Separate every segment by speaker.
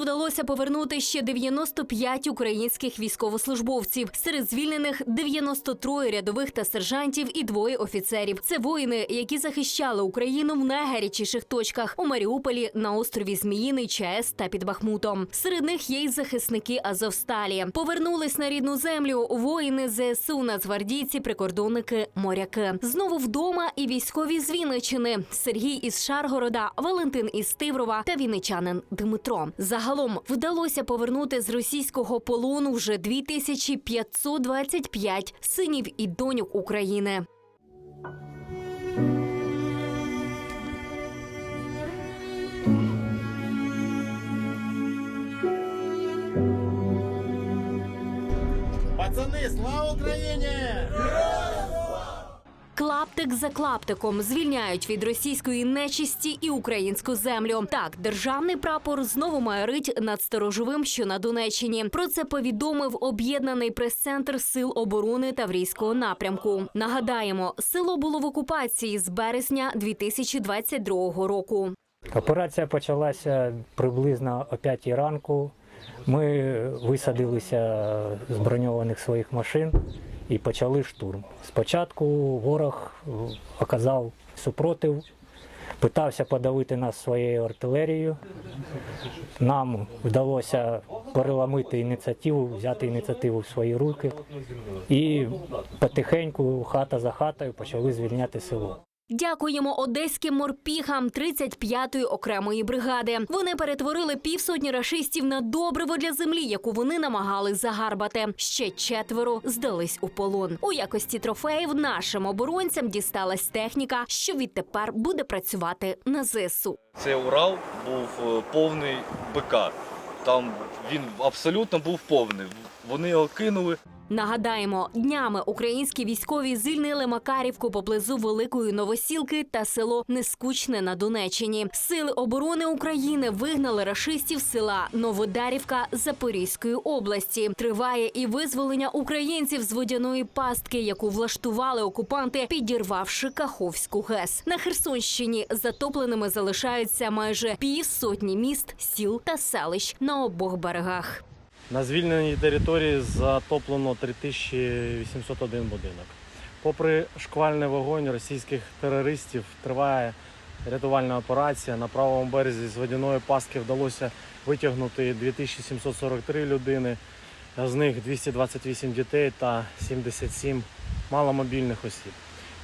Speaker 1: вдалося повернути ще 95 українських військовослужбовців. Серед звільнених 93 рядових та сержантів і двоє офіцерів. Це воїни, які захищали Україну в найгарячіших точках у Маріуполі, на острові Зміїний, ЧАЕС та під Бахмутом. Серед них є й захисники Азовсталі. Повернулись на рідну землю воїни ЗСУ, нацгвардійці, прикордонники, моряки. Знову вдома і військові з Вінничини. Сергій із Шаргорода, Валентин із Тиврова та вінничанин Дмитро. Загалом вдалося повернути з російського полону вже 2525 синів і доньок України.
Speaker 2: Пацани, слава Україні!
Speaker 1: Клаптик за клаптиком звільняють від російської нечисті і українську землю. Так, державний прапор знову майорить над сторожовим, що на Донеччині. Про це повідомив об'єднаний прес-центр сил оборони Таврійського напрямку. Нагадаємо, село було в окупації з березня 2022 року.
Speaker 3: Операція почалася приблизно о 5 ранку. Ми висадилися з броньованих своїх машин і почали штурм. Спочатку ворог е, оказав супротив, питався подавити нас своєю артилерією. Нам вдалося переламити ініціативу, взяти ініціативу в свої руки і потихеньку, хата за хатою, почали звільняти село.
Speaker 1: Дякуємо одеським морпіхам 35-ї окремої бригади. Вони перетворили півсотні рашистів на добриво для землі, яку вони намагали загарбати. Ще четверо здались у полон. У якості трофеїв нашим оборонцям дісталась техніка, що відтепер буде працювати на ЗСУ.
Speaker 4: Цей Урал був е, повний БК. Там він абсолютно був повний. Вони його кинули.
Speaker 1: Нагадаємо, днями українські військові звільнили Макарівку поблизу Великої Новосілки та село Нескучне на Донеччині. Сили оборони України вигнали рашистів села Новодарівка Запорізької області. Триває і визволення українців з водяної пастки, яку влаштували окупанти, підірвавши Каховську ГЕС. На Херсонщині затопленими залишаються майже півсотні міст, сіл та селищ на обох берегах.
Speaker 2: На звільненій території затоплено 3801 будинок. Попри шквальний вогонь російських терористів, триває рятувальна операція. На правому березі з водяної пастки вдалося витягнути 2743 людини, з них 228 дітей та 77 маломобільних осіб.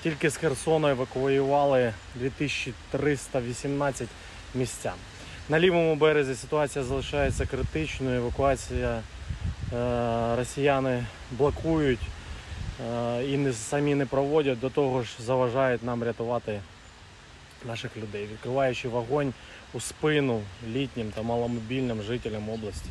Speaker 2: Тільки з Херсона евакуювали 2318 містян. На лівому березі ситуація залишається критичною. Евакуація е, росіяни блокують е, і самі не проводять, до того ж заважають нам рятувати наших людей, відкриваючи вогонь у спину літнім та маломобільним жителям області.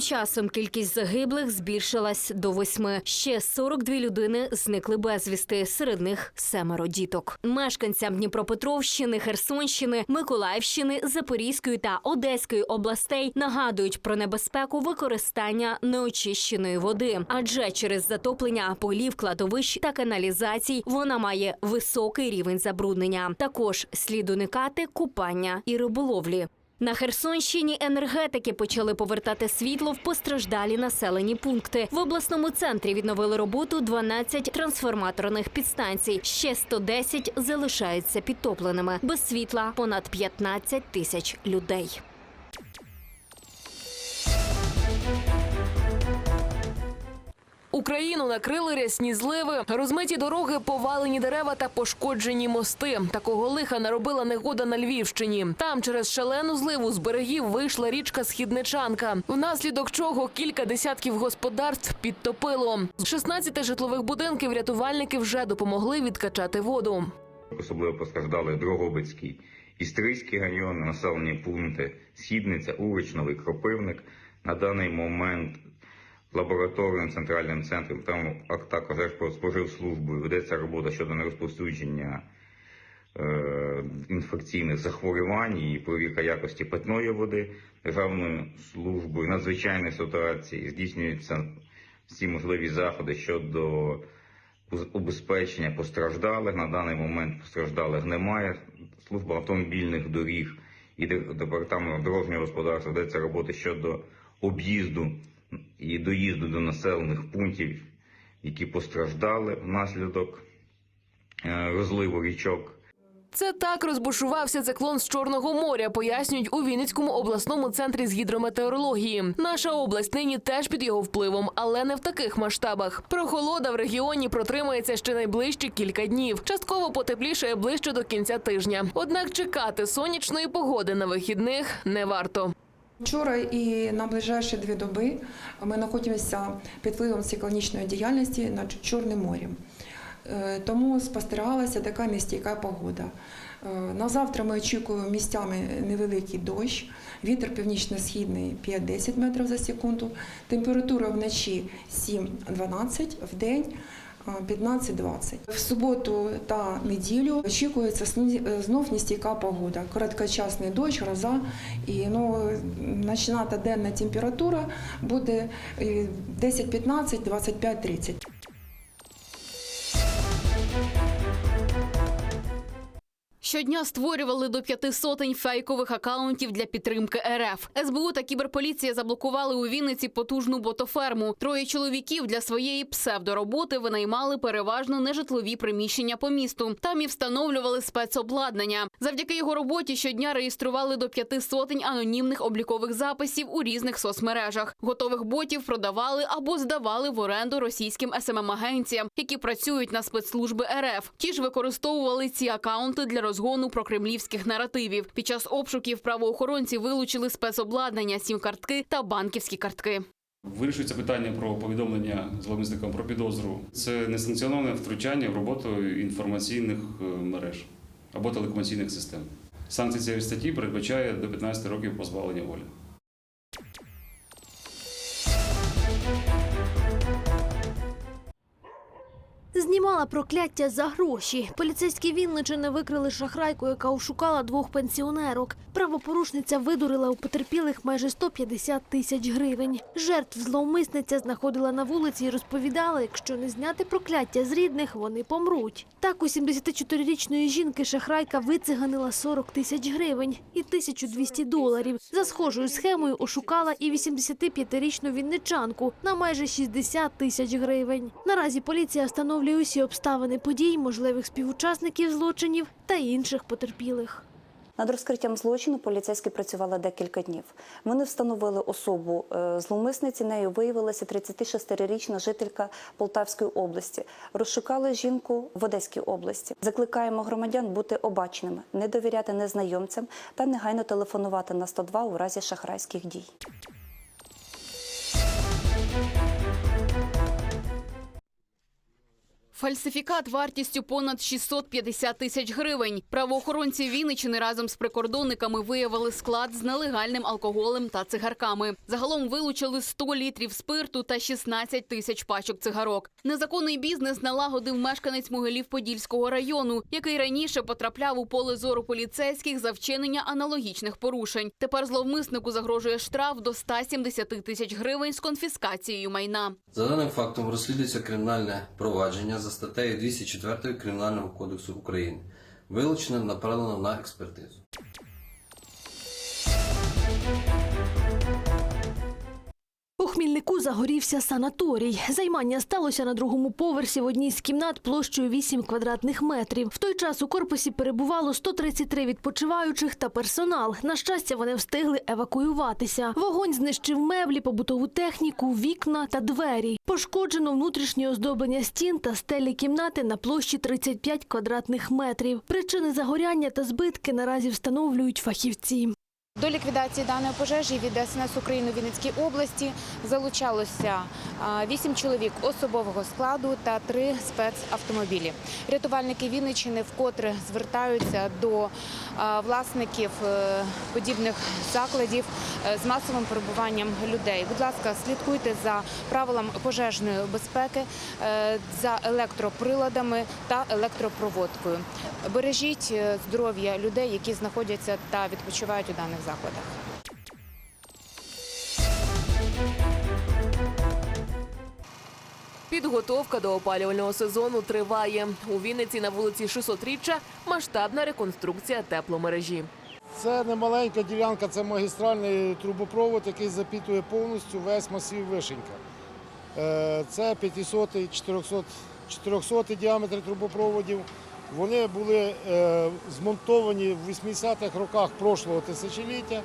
Speaker 1: Часом кількість загиблих збільшилась до восьми. Ще 42 людини зникли безвісти. Серед них семеро діток. Мешканцям Дніпропетровщини, Херсонщини, Миколаївщини, Запорізької та Одеської областей нагадують про небезпеку використання неочищеної води, адже через затоплення полів, кладовищ та каналізацій вона має високий рівень забруднення. Також слід уникати купання і риболовлі. На Херсонщині енергетики почали повертати світло в постраждалі населені пункти. В обласному центрі відновили роботу 12 трансформаторних підстанцій. Ще 110 залишаються підтопленими. Без світла понад 15 тисяч людей.
Speaker 5: Україну накрили рясні зливи, розмиті дороги, повалені дерева та пошкоджені мости. Такого лиха наробила негода на Львівщині. Там через шалену зливу з берегів вийшла річка Східничанка, внаслідок чого кілька десятків господарств підтопило. З 16 житлових будинків рятувальники вже допомогли відкачати воду.
Speaker 6: Особливо постраждали Дрогобицький, Істрийський район, населені пункти Східниця, Урич, Кропивник. На даний момент лабораторним центральним центром, там також Держпродспоживслужбою ведеться робота щодо нерозповсюдження е, інфекційних захворювань і перевірка якості питної води. Державною службою надзвичайної ситуації здійснюються всі можливі заходи щодо убезпечення постраждалих. На даний момент постраждалих немає. Служба автомобільних доріг і Де- департаментом дорожнього господарства ведеться робота щодо об'їзду і доїзду до населених пунктів, які постраждали внаслідок е, розливу річок.
Speaker 5: Це так розбушувався циклон з Чорного моря, пояснюють у Вінницькому обласному центрі з гідрометеорології. Наша область нині теж під його впливом, але не в таких масштабах. Прохолода в регіоні протримається ще найближчі кілька днів. Частково потеплішає ближче до кінця тижня. Однак чекати сонячної погоди на вихідних не варто.
Speaker 7: Вчора і на ближайші дві доби ми знаходимося під впливом циклонічної діяльності над Чорним морем. Е, Тому спостерігалася така містійка погода. Е, На завтра ми очікуємо місцями невеликий дощ, вітер північно-східний 5-10 метрів за секунду, температура вночі 7-12, в день 15-20. В суботу та неділю очікується е, знов нестійка погода. Короткочасний дощ, гроза і ну, ночна та денна температура буде е, 10-15, 25-30.
Speaker 8: Щодня створювали до п'яти сотень фейкових акаунтів для підтримки РФ. СБУ та кіберполіція заблокували у Вінниці потужну ботоферму. Троє чоловіків для своєї псевдороботи винаймали переважно нежитлові приміщення по місту. Там і встановлювали спецобладнання. Завдяки його роботі щодня реєстрували до п'яти сотень анонімних облікових записів у різних соцмережах. Готових ботів продавали або здавали в оренду російським СММ-агенціям, які працюють на спецслужби РФ. Ті ж використовували ці акаунти для розгону прокремлівських наративів. Під час обшуків правоохоронці вилучили спецобладнання, сім-картки та банківські картки.
Speaker 9: Вирішується питання про повідомлення зловмисникам про підозру. Це несанкціоноване втручання в роботу інформаційних е, мереж або телекомунікаційних систем. Санкція цієї статті передбачає до 15 років позбавлення волі.
Speaker 10: Знімала прокляття за гроші. Поліцейські Вінничини викрили шахрайку, яка ошукала двох пенсіонерок. Правопорушниця видурила у потерпілих майже 150 тисяч гривень. Жертв зловмисниця знаходила на вулиці і розповідала, якщо не зняти прокляття з рідних, вони помруть. Так у 74-річної жінки шахрайка вициганила 40 тисяч гривень і 1200 доларів. За схожою схемою ошукала і 85-річну вінничанку на майже 60 тисяч гривень. Наразі поліція встановлює усі обставини подій, можливих співучасників злочинів та інших потерпілих.
Speaker 11: Над розкриттям злочину поліцейські працювали декілька днів. Вони встановили особу е, зловмисниці. Нею виявилася 36-річна жителька Полтавської області. Розшукали жінку в Одеській області. Закликаємо громадян бути обачними, не довіряти незнайомцям та негайно телефонувати на 102 у разі шахрайських дій.
Speaker 8: Фальсифікат вартістю понад 650 тисяч гривень. Правоохоронці Вінничини разом з прикордонниками виявили склад з нелегальним алкоголем та цигарками. Загалом вилучили 100 літрів спирту та 16 тисяч пачок цигарок. Незаконний бізнес налагодив мешканець Могилів-Подільського району, який раніше потрапляв у поле зору поліцейських за вчинення аналогічних порушень. Тепер зловмиснику загрожує штраф до 170 тисяч гривень з конфіскацією майна.
Speaker 12: За даним фактом розслідується кримінальне провадження за статтею 204 Кримінального кодексу України. Вилучено направлено на експертизу.
Speaker 10: У Хмільнику загорівся санаторій. Займання сталося на другому поверсі в одній з кімнат площею 8 квадратних метрів. В той час у корпусі перебувало 133 відпочиваючих та персонал. На щастя, вони встигли евакуюватися. Вогонь знищив меблі, побутову техніку, вікна та двері. Пошкоджено внутрішнє оздоблення стін та стелі кімнати на площі 35 квадратних метрів. Причини загоряння та збитки наразі встановлюють фахівці.
Speaker 13: До ліквідації даної пожежі від ДСНС України у Вінницькій області залучалося а, вісім чоловік особового складу та три спецавтомобілі. Рятувальники Вінниччини вкотре звертаються до власників е, подібних закладів е, з масовим перебуванням людей. Будь ласка, слідкуйте за правилами пожежної безпеки, е, за електроприладами та електропроводкою. Бережіть здоров'я людей, які знаходяться та відпочивають у даних закладах.
Speaker 5: Підготовка до опалювального сезону триває. У Вінниці на вулиці 600-річчя масштабна реконструкція тепломережі.
Speaker 14: Це не маленька ділянка, це магістральний трубопровод, який запітує повністю весь масив Вишенька. Е, Це 500 400 400 діаметр трубопроводів. Вони були е, змонтовані в 80-х роках прошлого тисячоліття.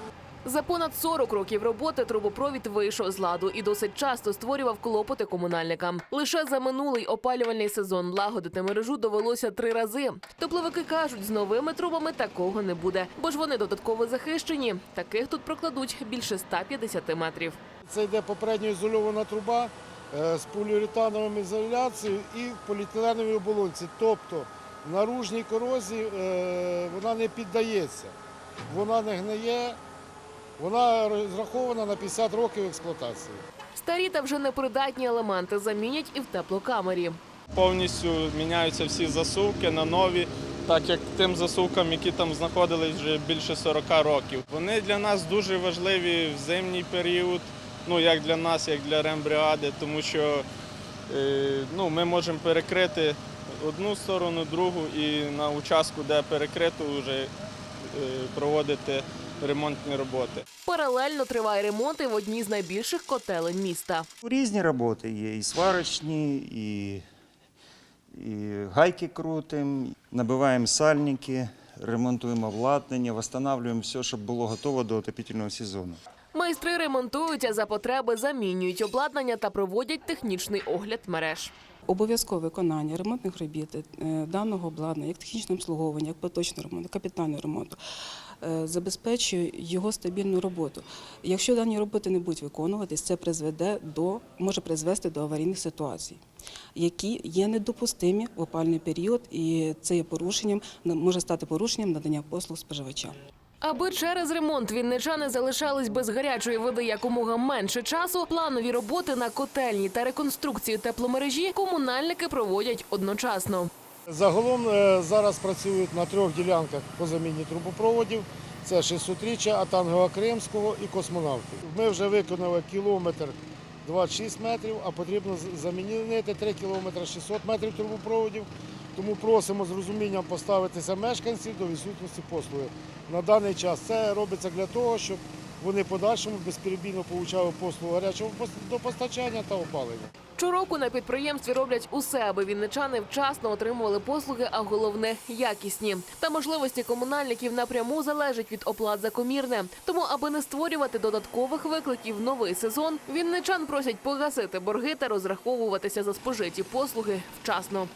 Speaker 5: За понад 40 років роботи трубопровід вийшов з ладу і досить часто створював клопоти комунальникам. Лише за минулий опалювальний сезон лагодити мережу довелося три рази. Тепловики кажуть, з новими трубами такого не буде, бо ж вони додатково захищені. Таких тут прокладуть більше 150 метрів.
Speaker 14: Це йде попередньо ізольована труба е, з поліуретановою ізоляцією і в поліетиленовій оболонці. Тобто наружній корозії е, вона не піддається, вона не гниє, вона розрахована на 50 років експлуатації.
Speaker 5: Старі та вже непридатні елементи замінять і в теплокамері.
Speaker 15: Повністю міняються всі засувки на нові, так як тим засувкам, які там знаходились вже більше 40 років. Вони для нас дуже важливі в зимній період, ну як для нас, як для рембригади, тому що е, ну, ми можемо перекрити одну сторону, другу і на участку, де перекрито, вже е, проводити ремонтні роботи.
Speaker 5: Паралельно триває ремонт і в одній з найбільших котелень міста.
Speaker 16: Різні роботи є, і сварочні, і, і гайки крутимо, набиваємо сальники, ремонтуємо обладнання, встановлюємо все, щоб було готово до отопительного сезону.
Speaker 5: Майстри ремонтують, а за потреби замінюють обладнання та проводять технічний огляд мереж.
Speaker 17: Обов'язкове виконання ремонтних робіт е, даного обладнання, як технічне обслуговування, як поточний ремонт, капітальний ремонт, е, забезпечує його стабільну роботу. Якщо дані роботи не будуть виконуватись, це призведе до може призвести до аварійних ситуацій, які є недопустимі в опальний період, і це є порушенням може стати порушенням надання послуг споживачам.
Speaker 5: Аби через ремонт вінничани залишались без гарячої води якомога менше часу, планові роботи на котельні та реконструкцію тепломережі комунальники проводять одночасно.
Speaker 14: Загалом е, зараз працюють на трьох ділянках по заміні трубопроводів. Це 600-річчя Атангела Кримського і космонавтів. Ми вже виконали кілометр 26 метрів, а потрібно замінити 3 кілометри 600 метрів трубопроводів. Тому просимо з розумінням поставитися мешканців до відсутності послуги. На даний час це робиться для того, щоб вони подальшому безперебійно получали послугу гарячого пос- водопостачання та опалення.
Speaker 5: Щороку на підприємстві роблять усе, аби вінничани вчасно отримували послуги, а головне якісні. Та можливості комунальників напряму залежать від оплат за комірне. Тому, аби не створювати додаткових викликів новий сезон, вінничан просять погасити борги та розраховуватися за спожиті послуги вчасно.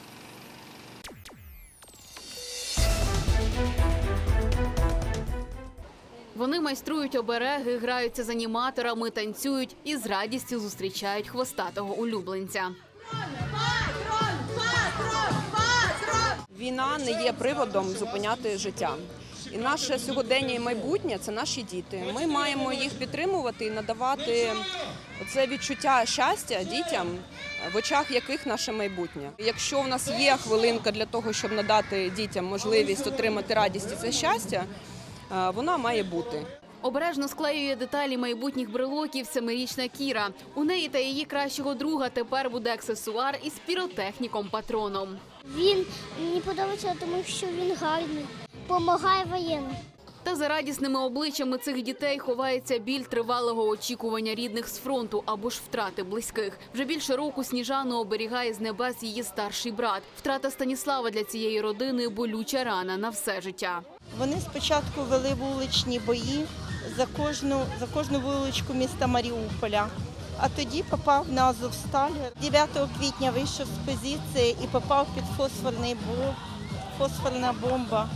Speaker 8: Вони майструють обереги, граються з аніматорами, танцюють і з радістю зустрічають хвостатого улюбленця.
Speaker 18: Війна не є приводом зупиняти життя. І наше сьогодення і майбутнє це наші діти. Ми маємо їх підтримувати і надавати це відчуття щастя дітям, в очах яких наше майбутнє. Якщо в нас є хвилинка для того, щоб надати дітям можливість отримати радість і це щастя, вона має бути.
Speaker 8: Обережно склеює деталі майбутніх брелоків семирічна Кіра. У неї та її кращого друга тепер буде аксесуар із піротехніком-патроном.
Speaker 19: Він мені подобається, тому що він гарний, допомагає воєнним.
Speaker 8: Та за радісними обличчями цих дітей ховається біль тривалого очікування рідних з фронту або ж втрати близьких. Вже більше року Сніжану оберігає з небес її старший брат. Втрата Станіслава для цієї родини болюча рана на все життя.
Speaker 20: Вони спочатку вели вуличні бої за кожну, за кожну вуличку міста Маріуполя. А тоді попав на Азовсталь. 9 квітня вийшов з позиції і попав під фосфорний бомб, фосфорна бомба.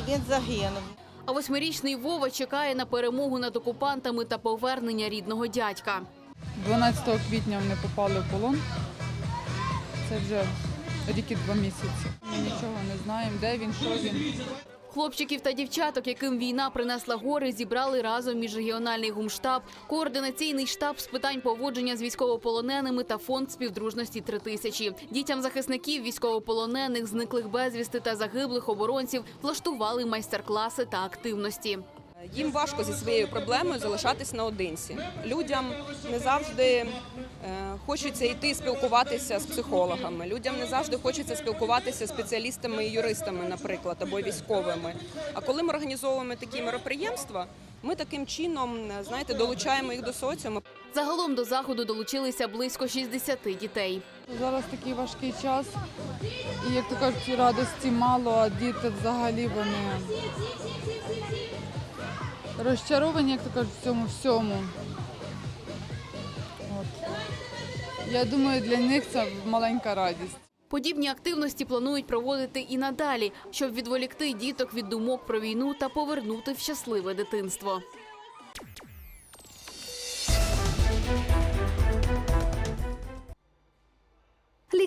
Speaker 20: І він загинув.
Speaker 8: А восьмирічний Вова чекає на перемогу над окупантами та повернення рідного дядька.
Speaker 21: 12 квітня вони попали в полон. Це вже рік і два місяці. Ми нічого не знаємо, де він, що він.
Speaker 8: Хлопчиків та дівчаток, яким війна принесла гори, зібрали разом міжрегіональний гумштаб, координаційний штаб з питань поводження з військовополоненими та фонд співдружності 3000. Дітям захисників, військовополонених, зниклих безвісти та загиблих оборонців влаштували майстер-класи та активності.
Speaker 18: Їм важко зі своєю проблемою залишатись наодинці. Людям не завжди е, хочеться йти спілкуватися з психологами. Людям не завжди хочеться спілкуватися з спеціалістами і юристами, наприклад, або військовими. А коли ми організовуємо такі мероприємства, ми таким чином, е, знаєте, долучаємо їх до соціуму.
Speaker 8: Загалом до заходу долучилися близько 60 дітей.
Speaker 21: Зараз такий важкий час, і як то кажуть, радості мало, а діти взагалі вони розчаровані, як то кажуть, в цьому всьому. От. Я думаю, для них це маленька радість.
Speaker 8: Подібні активності планують проводити і надалі, щоб відволікти діток від думок про війну та повернути в щасливе дитинство.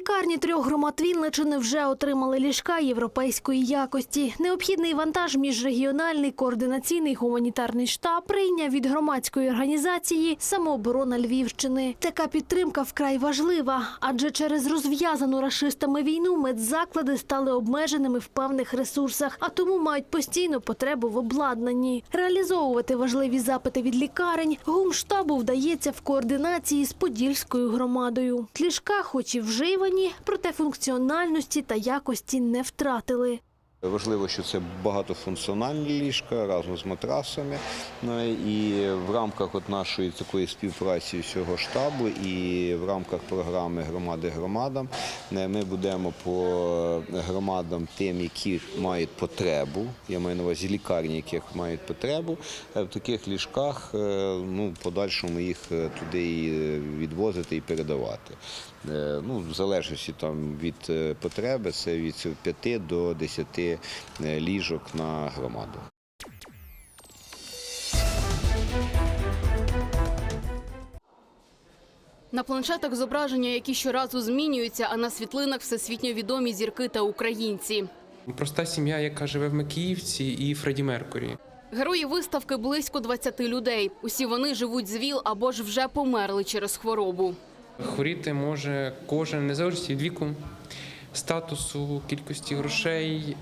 Speaker 10: Лікарні трьох громад Вінничини вже отримали ліжка європейської якості. Необхідний вантаж міжрегіональний координаційний гуманітарний штаб прийняв від громадської організації Самооборона Львівщини. Така підтримка вкрай важлива, адже через розв'язану рашистами війну медзаклади стали обмеженими в певних ресурсах, а тому мають постійну потребу в обладнанні. Реалізовувати важливі запити від лікарень гумштабу вдається в координації з Подільською громадою. Ліжка, хоч і вживані, проте функціональності та якості не втратили.
Speaker 22: Важливо, що це багатофункціональні ліжка разом з матрасами. Ну, І в рамках от нашої такої співпраці всього штабу і в рамках програми Громади громадам е, ми будемо по громадам тим, які мають потребу. Я маю на увазі лікарні, яких мають потребу е, в таких ліжках. е, Ну, подальшому їх е, туди і е, відвозити і передавати. Е, Ну, в залежності там від е, потреби, це від 5 до 10 е, ліжок на громаду.
Speaker 8: На планшетах зображення, які щоразу змінюються, а на світлинах всесвітньо відомі зірки та українці.
Speaker 23: Проста сім'я, яка живе в Макіївці, і Фредді Меркурі.
Speaker 8: Герої виставки близько 20 людей. Усі вони живуть з ВІЛ або ж вже померли через хворобу.
Speaker 23: Хворіти може кожен незалежно від віку, статусу, кількості грошей,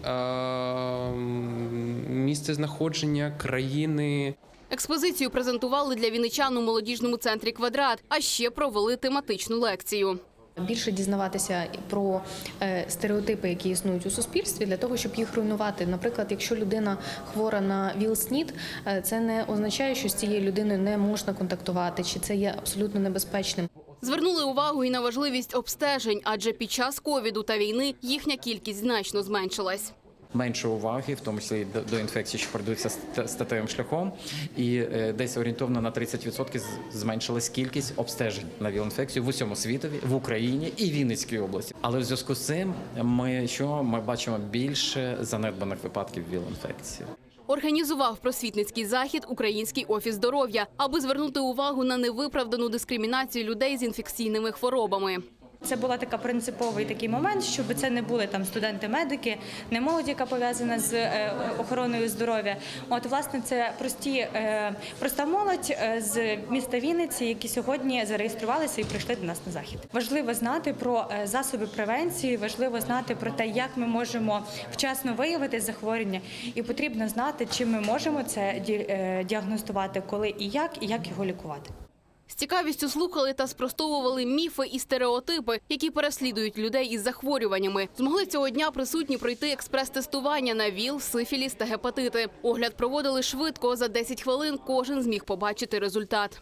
Speaker 23: місце знаходження, країни.
Speaker 8: Експозицію презентували для вінничан у молодіжному центрі «Квадрат», а ще провели тематичну лекцію.
Speaker 24: Більше дізнаватися про е, стереотипи, які існують у суспільстві, для того, щоб їх руйнувати. Наприклад, якщо людина хвора на ВІЛ-СНІД, е, це не означає, що з цією людиною не можна контактувати, чи це є абсолютно небезпечним.
Speaker 8: Звернули увагу і на важливість обстежень, адже під час ковіду та війни їхня кількість значно зменшилась.
Speaker 9: менше уваги, в тому числі до, інфекцій, що передаються ст- статевим шляхом, і е, десь орієнтовно на 30% зменшилась кількість обстежень на ВІЛ-інфекцію в усьому світові, в Україні і Вінницькій області. Але в зв'язку з цим ми що ми бачимо більше занедбаних випадків ВІЛ-інфекції.
Speaker 8: Організував просвітницький захід Український офіс здоров'я, аби звернути увагу на невиправдану дискримінацію людей з інфекційними хворобами.
Speaker 25: Це була така принциповий такий момент, щоб це не були там студенти-медики, не молодь, яка пов'язана з е, охороною здоров'я. От власне це прості е, проста молодь е, з міста Вінниці, які сьогодні зареєструвалися і прийшли до нас на захід. Важливо знати про е, засоби превенції, важливо знати про те, як ми можемо вчасно виявити захворювання, і потрібно знати, чим ми можемо це е, діагностувати, коли і як, і як його лікувати.
Speaker 8: З цікавістю слухали та спростовували міфи і стереотипи, які переслідують людей із захворюваннями. Змогли цього дня присутні пройти експрес-тестування на ВІЛ, сифіліс та гепатити. Огляд проводили швидко. За 10 хвилин кожен зміг побачити результат.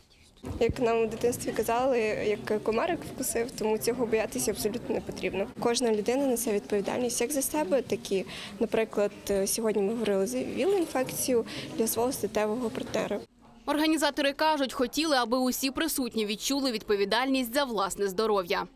Speaker 26: Як нам у дитинстві казали, як комарик вкусив, тому цього боятися абсолютно не потрібно. Кожна людина несе відповідальність як за себе, так і, наприклад, сьогодні ми говорили за ВІЛ-інфекцію для свого статевого партнера.
Speaker 8: Організатори кажуть, хотіли, аби усі присутні відчули відповідальність за власне здоров'я.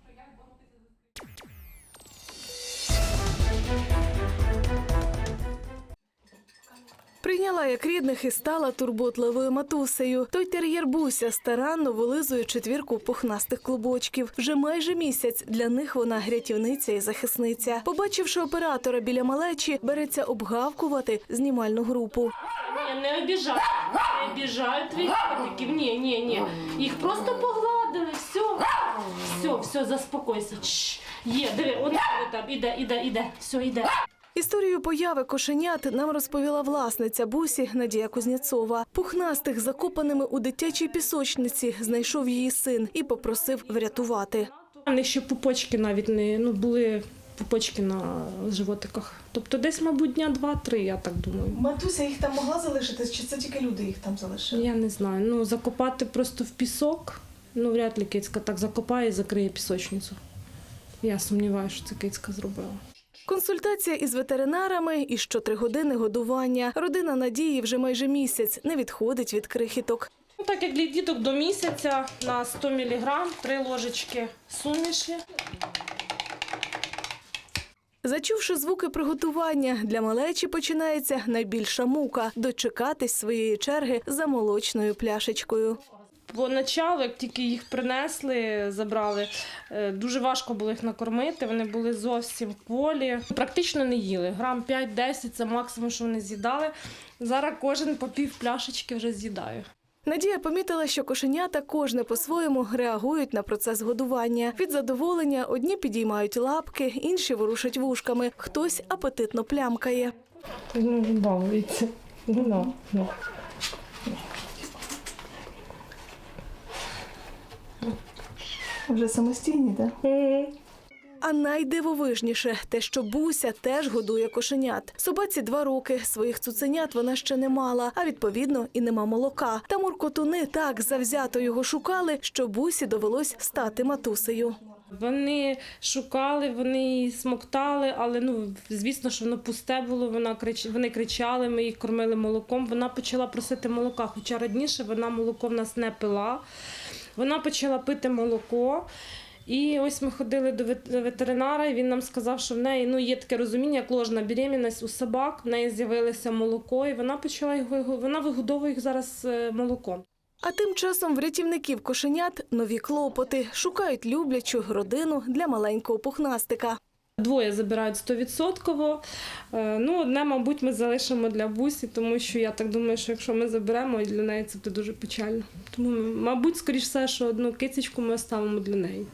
Speaker 27: Прийняла як рідних і стала турботливою матусею. Той тер'єр Буся старанно вилизує четвірку пухнастих клубочків. Вже майже місяць для них вона рятівниця і захисниця. Побачивши оператора біля малечі, береться обгавкувати знімальну групу.
Speaker 28: Ні, не обіжай, не обіжай твоїх котиків. Ні, ні, ні. Їх просто погладили, все. Все, все, заспокойся. Чш. Є, диви, он там, іде, іде, іде. Все, іде.
Speaker 27: Історію появи кошенят нам розповіла власниця бусі Надія Кузнєцова. Пухнастих закопаними у дитячій пісочниці знайшов її син і попросив врятувати.
Speaker 28: У них ще пупочки навіть не ну були пупочки на животиках. Тобто десь, мабуть, дня два-три, я так думаю.
Speaker 27: Матуся їх там могла залишити, чи це тільки люди їх там залишили?
Speaker 28: Я не знаю. Ну закопати просто в пісок. Ну, вряд ли кицька так закопає і закриє пісочницю. Я сумніваюся, що це кицька зробила.
Speaker 27: Консультація із ветеринарами і щотри години годування. Родина Надії вже майже місяць не відходить від крихіток.
Speaker 28: Ну, так як для діток до місяця на 100 мг, три ложечки суміші.
Speaker 27: Зачувши звуки приготування, для малечі починається найбільша мука дочекатись своєї черги за молочною пляшечкою.
Speaker 28: Поначалу, як тільки їх принесли, забрали, е, дуже важко було їх накормити. Вони були зовсім полі. Практично не їли. Грам 5-10 це максимум, що вони з'їдали. Зараз кожен по пів пляшечки вже з'їдає.
Speaker 27: Надія помітила, що кошенята кожне по-своєму реагують на процес годування. Від задоволення одні підіймають лапки, інші ворушать вушками, хтось апетитно плямкає.
Speaker 28: Ну, балується. Ну, ну.
Speaker 27: Вже самостійні, так? А найдивовижніше те, що Буся теж годує кошенят. Собаці два роки. Своїх цуценят вона ще не мала, а відповідно і нема молока. Та муркотуни так завзято його шукали, що бусі довелось стати матусею.
Speaker 28: Вони шукали, вони смоктали, але ну звісно, що воно пусте було. Вона крич... вони кричали, ми їх кормили молоком. Вона почала просити молока. Хоча раніше вона молоко в нас не пила. Вона почала пити молоко. І ось ми ходили до ветеринара, і він нам сказав, що в неї ну, є таке розуміння, як ложна беременність у собак. В неї з'явилося молоко, і вона почала його вона вигодовує їх зараз е, молоком.
Speaker 27: А тим часом в рятівників кошенят нові клопоти шукають люблячу родину для маленького пухнастика.
Speaker 28: Двоє забирають стовідсотково. Е, Ну, одне, мабуть, ми залишимо для бусі, тому що я так думаю, що якщо ми заберемо, для неї це буде дуже печально. Тому, мабуть, скоріш все, що одну кицечку ми оставимо для неї.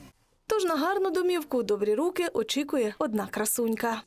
Speaker 27: Тож на гарну домівку добрі руки очікує одна красунька.